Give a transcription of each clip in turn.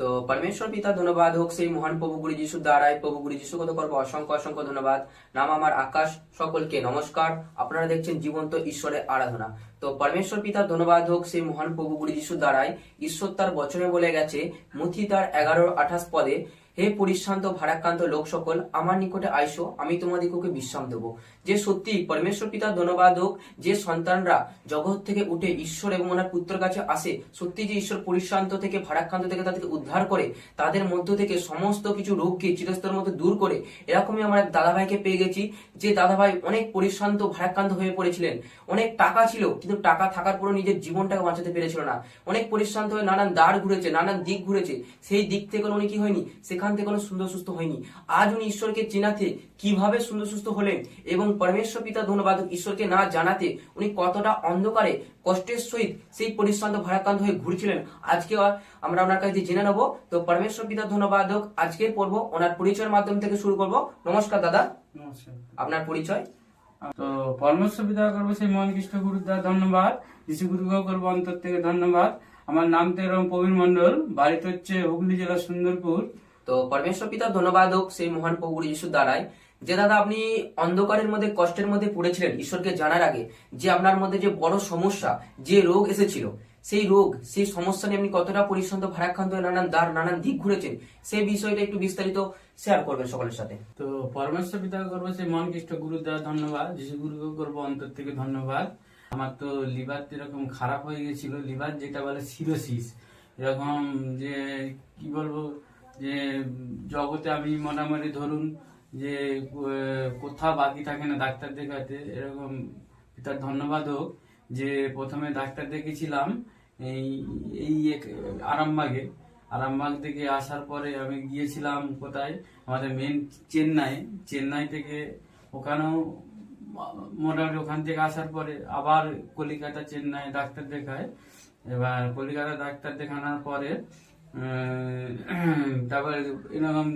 তো পরমেশ্বর পিতা, ধন্যবাদ। হোক সেই মহান প্রভু গুরু যিশু দ্বারাই প্রভু গুরু যিশু কত করব? অসংখ্য অসংখ্য ধন্যবাদ। নাম আমার আকাশ, সকলকে নমস্কার। আপনারা দেখছেন জীবন্ত ঈশ্বরের আরাধনা। তো পরমেশ্বর পিতা, ধন্যবাদ। হোক সেই মহান প্রভু গুরু যিশু দ্বারাই ঈশ্বর তার বচনে বলে গেছে, মুথি তার এগারো আঠাশ পদে হে পরিশ্রান্ত ভারাক্রান্ত লোক সকল, আমার নিকটে আইসো, আমি তোমাদিগকে বিশ্রাম দেবো। যে সত্যি পরমেশ্বর পিতা ধন্যবাদ হোক, যে সন্তানরা জগৎ থেকে উঠে ঈশ্বর এবং ওনার পুত্রের কাছে আসে, সত্যি যে ঈশ্বর পরিশ্রান্ত থেকে, ভারাক্রান্ত থেকে তাদেরকে উদ্ধার করে, তাদের মধ্য থেকে সমস্ত কিছু রোগকে চিরস্তরের মধ্যে দূর করে, এরকমই আমার এক দাদাভাইকে পেয়ে গেছি, যে দাদাভাই অনেক পরিশ্রান্ত, ভারাক্রান্ত হয়ে পড়েছিলেন। অনেক টাকা ছিল, কিন্তু টাকা থাকার পরও নিজের জীবনটাকে বাঁচাতে পেরেছিল না। অনেক পরিশ্রান্ত হয়ে নানান দ্বার ঘুরেছে, নানান দিক ঘুরেছে, সেই দিক থেকে উনি কি হয়নি, সেখান থেকে কোনো সুন্দর সুস্থ হয়নি। আজ উনি ঈশ্বরকে চেনাতে কীভাবে সুন্দর সুস্থ হলেন এবং পরমেশ্বর পিতা ধন্যবাদ ঈশ্বরকে না জানাতে উনি কতটা অন্ধকারে কষ্টের সহিত সেই পরিশ্রান্ত ভারাক্রান্ত হয়ে ঘুরছিলেন আজকে আমরা ওনার কাছে জেনে নেব। তো পরমেশ্বর পিতা ধন্যবাদ হোক। আজকের পর্ব ওনার পরিচয়ের মাধ্যম থেকে শুরু করব। নমস্কার দাদা। নমস্কার। আপনার পরিচয়? তো পরমেশ্বর পিতা করব সেই মহান কৃষ্ণ গুরুদা ধন্যবাদ। যিশু গুরুকেও করব অন্তর থেকে ধন্যবাদ। আমার নাম তো এরকম প্রবীণ মন্ডল বাড়িতে হচ্ছে হুগলি জেলা সুন্দরপুর। তো পরমেশ্বর পিতা ধন্যবাদ হোক সেই মহান প্রভু যিশুর দ্বারাই যে দাদা আপনি অন্ধকারের মধ্যে, কষ্টের মধ্যে পড়েছিলেন, ঈশ্বরকে জানার আগে যে আপনার মধ্যে যে বড় সমস্যা, যে রোগ এসেছিল, সেই রোগ, সেই সমস্যা নিয়ে আপনি কতটা পরিশ্রান্ত ভারাক্রান্ত নানান দ্বার, নানান দিক ঘুরেছেন, সেই বিষয়টা একটু বিস্তারিত শেয়ার করবেন সকলের সাথে। তো পরমেশ্বর পিতা করব সেই মহান কৃষ্ণ দ্বারা ধন্যবাদ, যিশু গুরুকে করব অন্তর থেকে ধন্যবাদ। আমার তো লিভার এরকম খারাপ হয়ে গেছিল, লিভার যেটা বলে সিরোসিস এরকম যে, কি বলব যে, জগতে আমি মোটামুটি ধরুন যে কোথাও বাকি থাকে না ডাক্তার দেখাতে, এরকম পিতার ধন্যবাদ হোক যে, প্রথমে ডাক্তার দেখেছিলাম এই এই আরামবাগে। আরামবাগ থেকে আসার পরে আমি গিয়েছিলাম কোথায়? আমাদের মেন চেন্নাই। চেন্নাই থেকে ওখানেও মোটামুটি ওখান থেকে আসার পরে আবার কলিকাতা, চেন্নাই ডাক্তার দেখায়। এবার কলিকাতা ডাক্তার দেখানোর পরে তারপরে এরকম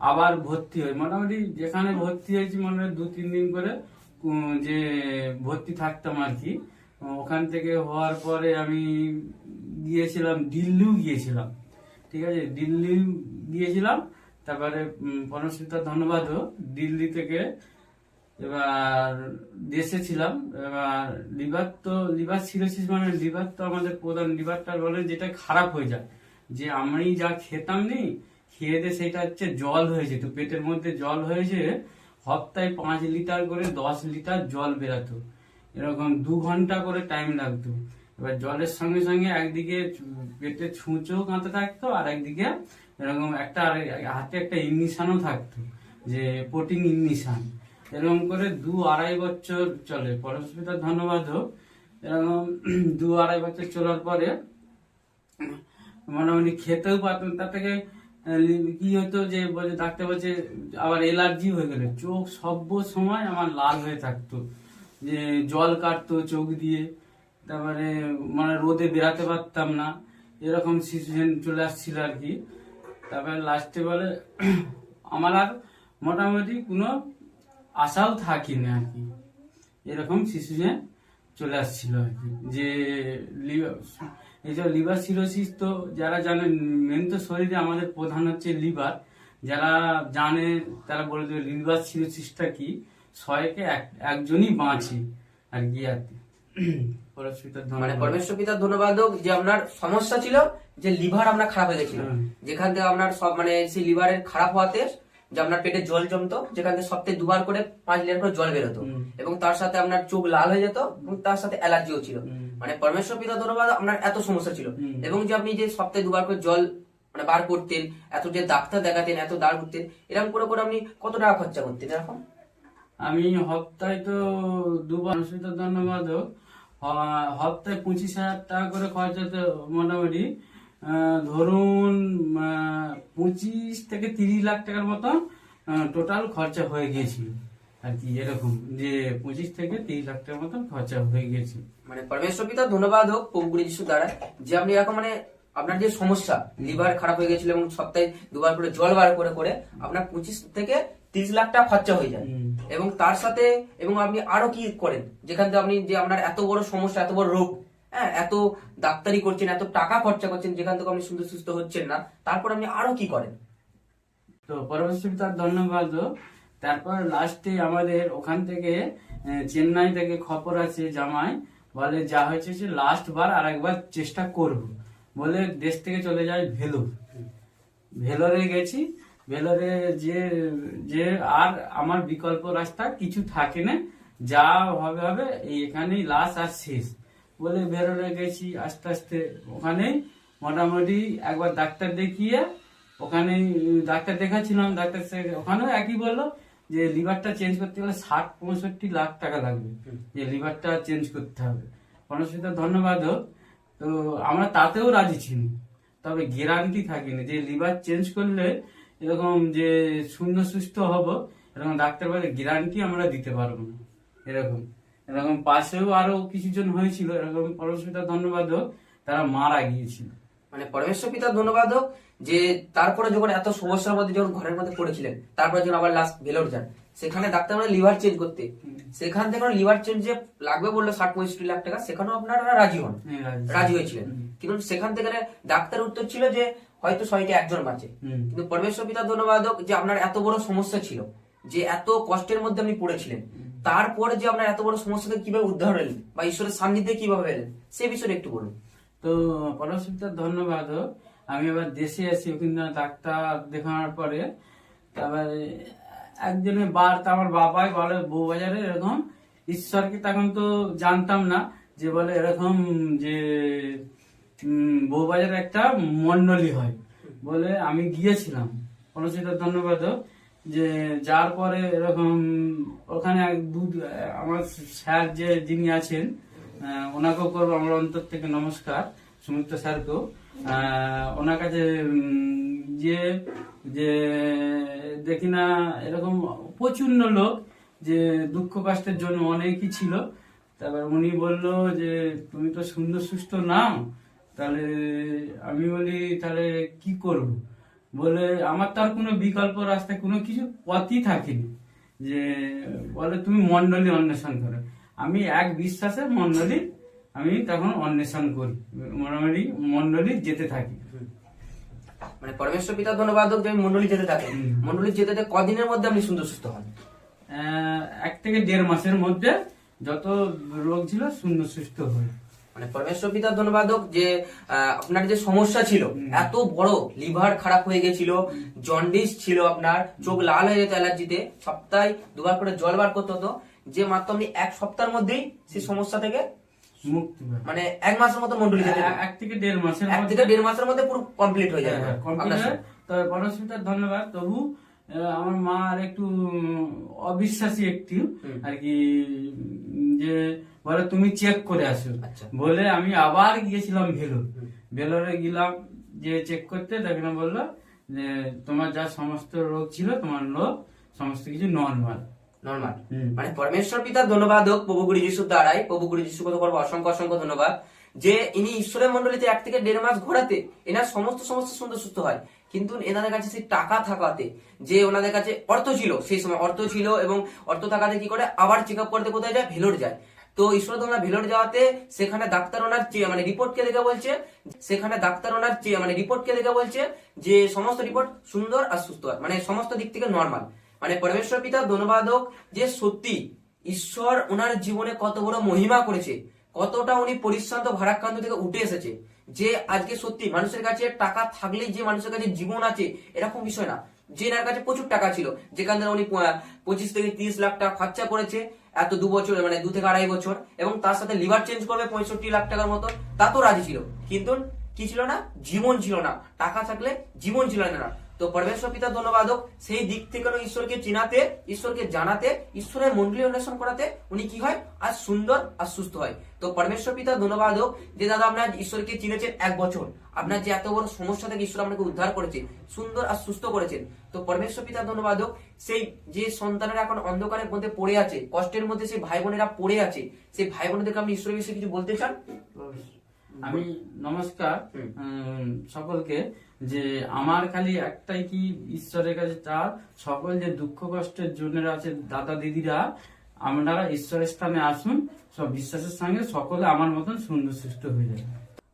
আবার ভর্তি হয়। মোটামুটি যেখানে ভর্তি হয়েছি, মনে দু, তিন দিন করে যে ভর্তি থাকতাম আর কি, ওখান থেকে হওয়ার পরে আমি গিয়েছিলাম, দিল্লিও গিয়েছিলাম। ঠিক আছে? দিল্লি গিয়েছিলাম, তারপরে পরমশিতার ধন্যবাদ দিল্লি থেকে এবার দেশে ছিলাম, এবার লিভার তো লিভার সিরোসিস মানে লিভার তো আমাদের প্রধান লিভারটা বলে যেটা খারাপ হয়ে যায়। যে আমি যা খেতাম নি খেয়ে দিয়ে সেটা হচ্ছে জল হয়েছে। তো পেটের মধ্যে জল হয়েছে সপ্তাহে পাঁচ লিটার করে দশ লিটার জল বেরাতো। এরকম দু ঘণ্টা করে টাইম লাগতো। এবার জলের সঙ্গে সঙ্গে একদিকে পেটে ছুঁচো কাঁতে থাকতো, আর একদিকে এরকম একটা হাতে একটা ইঞ্জেকশনও থাকতো, যে প্রোটিন ইঞ্জেকশন এরকম করে দু আড়াই বছর চলে। পরস্পিতার ধন্যবাদ হোক। এরকম দু আড়াই বছর চলার পরে মোটামুটি খেতেও পারতাম তার থেকে কি হতো যে বলে, ডাক্তার বলছে, আবার এলার্জি হয়ে গেলে। চোখ সব সময় আমার লাল হয়ে থাকতো। যে জল কাটতো চোখ দিয়ে। তারপরে মানে রোদে বেরাতে পারতাম না। এরকম সিচুয়েশন চলে আসছিল আর কি। তারপরে লাস্টে বলে, আমার আর মোটামুটি কোনো আশাও থাকি না আর কি। এরকম সিচুয়েশন চলে আসছিল আর কি। যে যে লিভার সিরোসিস তো যারা জানেন মেন তো শরীরে আমাদের প্রধান হচ্ছে লিভার যারা জানে তারা বলে দেবে লিভার সিরোসিসটা কি? ছয়কে এক- একজনই বাঁচে আর কি আর কি। মানে পরমেশ্বর পিতার ধন্যবাদ হোক যে আপনার সমস্যা ছিল যে লিভার আপনার খারাপ হয়ে গেছিল যেখান থেকে আপনার সব মানে সেই লিভারের খারাপ হওয়াতে যে আপনার পেটে জল জমতো যেখান থেকে সপ্তাহে দুবার করে পাঁচ লিটার করে জল বেরোতো। এবং তার সাথে আপনার চোখ লাল হয়ে যেত এবং তার সাথে অ্যালার্জিও ছিল। মানে পরমেশ্বর পিতা ধন্যবাদ আপনার এত সমস্যা ছিল। এবং যে আপনি যে সপ্তাহে দুবার করে জল মানে বার করতেন এত যে ডাক্তার দেখাতেন এত দাঁড় করতেন এরকম করে করে আপনি কত টাকা খরচা করতেন এরকম? আমি সপ্তাহে তো দুবার অসুবিধার ধন্যবাদ হোক। হ- পঁচিশ হাজার টাকা করে খরচা তো মোটামুটি ধরুন পঁচিশ থেকে তিরিশ লাখ টাকার মতো টোটাল খরচা হয়ে গিয়েছিল। আর কি এরকম যে পঁচিশ থেকে তিরিশ লাখ টাকার মতো খরচা হয়ে গিয়েছিল মানে পরমেশ্বর পিতা ধন্যবাদ হোক প্রভুগুরি যিশু দ্বারা। যে আপনি এখন মানে আপনার যে সমস্যা লিভার খারাপ হয়ে গেছিল এবং সপ্তাহে দুবার করে জল বার করে করে আপনার পঁচিশ থেকে তিরিশ লাখ টাকা খরচা হয়ে যায়। এবং তার সাথে এবং আপনি আরও কি করেন? যেখান থেকে আপনি যে আপনার এত বড় সমস্যা এত বড় রোগ হ্যাঁ এত ডাক্তারি করছেন এত টাকা খরচা করছেন যেখান থেকে আপনি সুন্দর সুস্থ হচ্ছেন না তারপর আপনি আরও কি করেন? তো পরমেশ্বর পিতার ধন্যবাদ তারপর লাস্টে আমাদের ওখান থেকে চেন্নাই থেকে খবর আছে জামাই, বলে যা হয়েছে সে লাস্ট বার আর একবার চেষ্টা করব। বলে দেশ থেকে চলে যায় ভেলোর। ভেলোরে গেছি, ভেলোরে যে যে আর আমার বিকল্প রাস্তা কিছু থাকে না, যা হবে হবে এখানেই লাস্ট আর শেষ। বলে ভেলোরে গেছি আস্তে আস্তে। ওখানেই মোটামুটি একবার ডাক্তার দেখিয়ে, ওখানে, ডাক্তার দেখাচ্ছিলাম, ডাক্তার ওখানেও একই বলল যে লিভারটা চেঞ্জ করতে গেলে ষাট পঁয়ষট্টি লাখ টাকা লাগবে। যে লিভারটা চেঞ্জ করতে হবে। পরশুতা ধন্যবাদ হোক। তো আমরা তাতেও রাজি ছিনি। তবে গ্যারান্টি থাকেনি যে লিভার চেঞ্জ করলে এরকম যে শূন্য সুস্থ হব এরকম ডাক্তার বলে গ্যারান্টি আমরা দিতে পারব না। এরকম। এরকম পাশেও আরও কিছুজন হয়েছিল এরকম। পরশুতা ধন্যবাদ হোক, তারা মারা গিয়েছিল। মানে পরমেশ্বর পিতার ধন্যবাদ হোক যে তারপরে যখন এত সমস্যার মধ্যে যখন ঘরের মধ্যে পড়েছিলেন তারপরে যখন আবার লাস্ট ভেলোর যান সেখানে ডাক্তার বলে লিভার চেঞ্জ করতে। সেখান থেকে লিভার চেঞ্জ যে লাগবে বলল ষাট পঁয়ষট্টি লাখ টাকা সেখানেও আপনারা রাজি হন। রাজি। হয়েছিলেন। কিন্তু সেখান থেকে ডাক্তার উত্তর ছিল যে হয়তো সবাইকে একজন বাঁচে। কিন্তু পরমেশ্বর পিতার ধন্যবাদ হোক যে আপনার এত বড় সমস্যা ছিল যে এত কষ্টের মধ্যে আপনি পড়েছিলেন। তারপরে যে আপনার এত বড় সমস্যা থেকে কীভাবে উদ্ধার হলেন বা ঈশ্বরের সান্নিধ্যে কীভাবে এলেন সে বিষয়ে একটু বলুন। তো পরশুতার ধন্যবাদ আমি আবার দেশে আসি ওখানে ডাক্তার দেখানোর পরে। তারপরে একজনের বার আমার বাবাই বলে বউবাজারে এরকম, ঈশ্বরকে তখন তো জানতাম না যে বলে এরকম যে বউবাজারে একটা মন্ডলী হয়। বলে আমি গিয়েছিলাম। পরশুতার ধন্যবাদ যে যার পরে এরকম ওখানে এক দু, আমার স্যার যে যিনি আছেন ওনাকেও করব আমার অন্তর থেকে নমস্কার, সুমিত্র স্যারকেও। ওনার কাছে যে যে দেখি না, এরকম প্রচুর লোক যে দুঃখ কষ্টের জন্য অনেকই ছিল। তারপর উনি বলল যে, তুমি তো সুন্দর সুস্থ নাও, তাহলে আমি বলি, তাহলে কি করব? বলে, আমার তো আর কোনো বিকল্প রাস্তায় কোনো কিছু পথই থাকেনি। যে, বলে, তুমি মন্ডলী অন্বেষণ করো। আমি এক বিশ্বাসে মন্ডলী আমি তখন অন্বেষণ করি মোটামুটি মন্ডলী যেতে থাকি। মানে পরমেশ্বর পিতা ধন্যবাদ হোক যে আমি মন্ডলী যেতে হুম। মন্ডলী যেতে যেতে কদিনের মধ্যে আপনি সুন্দর সুস্থ হন? এক থেকে দেড় মাসের মধ্যে যত রোগ ছিল সুন্দর সুস্থ হয় মানে পরমেশ্বর পিতা ধন্যবাদ হোক যে আপনার যে সমস্যা ছিল এত বড় লিভার খারাপ হয়ে গেছিল জন্ডিস ছিল আপনার চোখ লাল হয়ে যেত অ্যালার্জিতে সপ্তাহে দুবার করে জল বার করতে হতো যে মাত্র আপনি এক সপ্তাহের মধ্যেই সেই সমস্যা থেকে মুক্তি মানে এক মাসের মতো মন্ডলী যেতে এক- এক থেকে দেড় মাসের এক থেকে দেড় মাসের মধ্যে পুরো কমপ্লিট হয়ে যাবে হ্যাঁ, সব। তবে পরশুতার ধন্যবাদ। তবু আমার মা আর একটু অবিশ্বাসী একটু। আর কি যে বলে তুমি চেক করে আসো। আচ্ছা। বলে আমি আবার গিয়েছিলাম ভেলোর। ভেলোরে গেলাম যে চেক করতে দেখলাম বলল যে তোমার যা সমস্ত রোগ ছিল তোমার রোগ সমস্ত কিছু নর্মাল নর্মাল মানে পরমেশ্বর পিতার ধন্যবাদ হোক প্রভু গুরু যিশুর দ্বারাই প্রভু গুরু যিশু কত করব অসংখ্য অসংখ্য ধন্যবাদ। যে ইনি ঈশ্বরের মন্ডলীতে এক থেকে দেড় মাস ঘোরাতে এনার সমস্ত সমস্ত সুন্দর সুস্থ হয়। কিন্তু এনাদের কাছে সেই টাকা থাকাতে যে ওনাদের কাছে অর্থ ছিল সেই সময় অর্থ ছিল এবং অর্থ থাকাতে কি করে আবার চেক আপ করতে কোথায় যায়? ভেলোর যায়। তো ঈশ্বর ধর্মা ভেলোর যাওয়াতে সেখানে ডাক্তার ওনার চে- মানে রিপোর্ট কে দেখে বলছে সেখানে ডাক্তার ওনার চে- মানে রিপোর্ট কে দেখে বলছে যে সমস্ত রিপোর্ট সুন্দর আর সুস্থ মানে সমস্ত দিক থেকে নর্মাল মানে পরমেশ্বর পিতা ধন্যবাদ হোক যে সত্যি ঈশ্বর ওনার জীবনে কত বড় মহিমা করেছে, কতটা উনি পরিশ্রান্ত, ভারাক্রান্ত থেকে উঠে এসেছে, যে আজকে সত্যি মানুষের কাছে টাকা থাকলেই যে মানুষের কাছে জীবন আছে, এরকম বিষয় না। যে এনার কাছে প্রচুর টাকা ছিল, যেখান থেকে উনি পঁচিশ থেকে তিরিশ লাখ টাকা খরচা করেছে, এত দু বছর মানে দু থেকে আড়াই বছর, এবং তার সাথে লিভার চেঞ্জ করবে পঁয়ষট্টি লাখ টাকার মতো, তা তো রাজি ছিল। কিন্তু কি ছিল না? জীবন ছিল না। টাকা থাকলে জীবন ছিল না। তো পরমেশ্বর পিতা ধন্যবাদ হোক সেই দিক থেকে ঈশ্বরকে চিনাতে, ঈশ্বরকে জানাতে, ঈশ্বরের মন্ডলী অন্বেষণ করাতে উনি কি হয়? আর সুন্দর আর সুস্থ হয়। তো পরমেশ্বর পিতা ধন্যবাদ হোক যে দাদা আপনার ঈশ্বরকে চিনেছেন এক বছর। আপনার যে এত বড় সমস্যা থেকে ঈশ্বর আপনাকে উদ্ধার করেছে, সুন্দর আর সুস্থ করেছেন। তো পরমেশ্বর পিতা ধন্যবাদ হোক সেই যে সন্তানেরা এখন অন্ধকারের মধ্যে পড়ে আছে, কষ্টের মধ্যে সেই ভাই বোনেরা পড়ে আছে, সেই ভাই বোনেদেরকে আপনি ঈশ্বরের বিষয়ে কিছু বলতে চান? আমি নমস্কার উম, সকলকে যে আমার খালি একটাই কি ঈশ্বরের কাছে চা সকল যে দুঃখ কষ্টের জন্য আছে দাদা দিদিরা আমরা ঈশ্বরের স্থানে আসুন সব বিশ্বাসের সঙ্গে সকলে আমার মতন সুন্দর সুস্থ হয়ে যাবে।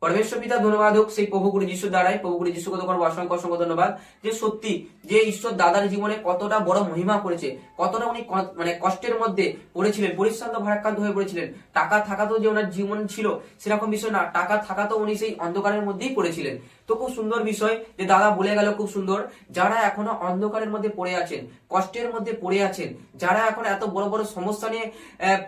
পরমেশ্বর পিতা, ধন্যবাদ হোক, সেই প্রভু গুরু যিশুর দ্বারাই, প্রভু গুরু যিশু কত করব অসংখ্য অসংখ্য ধন্যবাদ। যে সত্যি, যে ঈশ্বর দাদার জীবনে কতটা বড় মহিমা করেছে, কতটা উনি মানে কষ্টের মধ্যে পড়েছিলেন, পরিশ্রান্ত ভারাক্রান্ত হয়ে পড়েছিলেন, টাকা থাকাতেও যে ওনার জীবন ছিল সেরকম বিষয় না, টাকা থাকাতেও উনি সেই অন্ধকারের মধ্যেই পড়েছিলেন। তো খুব সুন্দর বিষয় যে দাদা বলে গেল খুব সুন্দর, যারা এখনও অন্ধকারের মধ্যে পড়ে আছেন, কষ্টের মধ্যে পড়ে আছেন, যারা এখন এত বড় বড় সমস্যা নিয়ে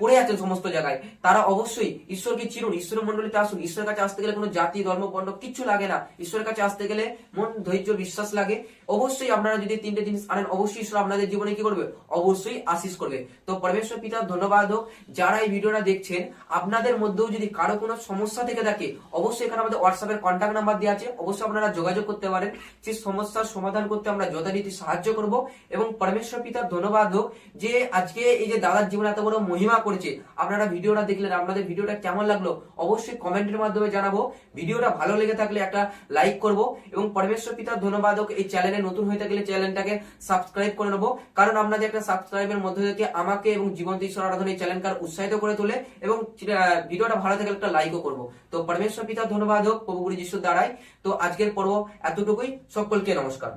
পড়ে আছেন সমস্ত জায়গায়, তারা অবশ্যই ঈশ্বরকে চিনুন ঈশ্বর মন্ডলীতে আসুন, ঈশ্বরের কাছে আসতে গেলে কোনো জাতি, ধর্ম বর্ণ কিচ্ছু লাগে না। ঈশ্বরের কাছে আসতে গেলে মন, ধৈর্য, বিশ্বাস লাগে। অবশ্যই আপনারা যদি তিনটে জিনিস আনেন, অবশ্যই ঈশ্বর আপনাদের জীবনে কি করবে? অবশ্যই আশিস করবে। তো পরমেশ্বর পিতা, ধন্যবাদ হোক। যারা এই ভিডিওটা দেখছেন, আপনাদের মধ্যেও যদি কারও কোনো সমস্যা থেকে থাকে, অবশ্যই এখানে আমাদের হোয়াটসঅ্যাপের কন্ট্যাক্ট নাম্বার দেওয়া আছে। অবশ্যই আপনারা যোগাযোগ করতে পারেন। সেই সমস্যার সমাধান করতে আমরা যথারীতি সাহায্য করব। এবং পরমেশ্বর পিতার ধন্যবাদ হোক যে আজকে এই যে দাদার জীবনে এত বড় মহিমা করেছে। আপনারা ভিডিওটা দেখলেন। আপনাদের ভিডিওটা কেমন লাগল? অবশ্যই কমেন্টের মাধ্যমে জানাব। ভিডিওটা ভালো লেগে থাকলে একটা লাইক করব। এবং পরমেশ্বর পিতার ধন্যবাদ হোক এই চ্যানেলে নতুন হয়ে থাকলে চ্যানেলটাকে সাবস্ক্রাইব করে নেব। কারণ আপনাদের একটা সাবস্ক্রাইবের মধ্যে থেকে আমাকে এবং জীবন্ত ঈশ্বর আরাধনা এই চ্যানেলকে উৎসাহিত করে তোলে এবং ভিডিওটা ভালো থাকলে একটা লাইকও করব। তো পরমেশ্বর পিতার ধন্যবাদ হোক প্রভু গুরু যিশুর দ্বারাই। তো আজকের পর্ব এতটুকুই। সকলকে নমস্কার।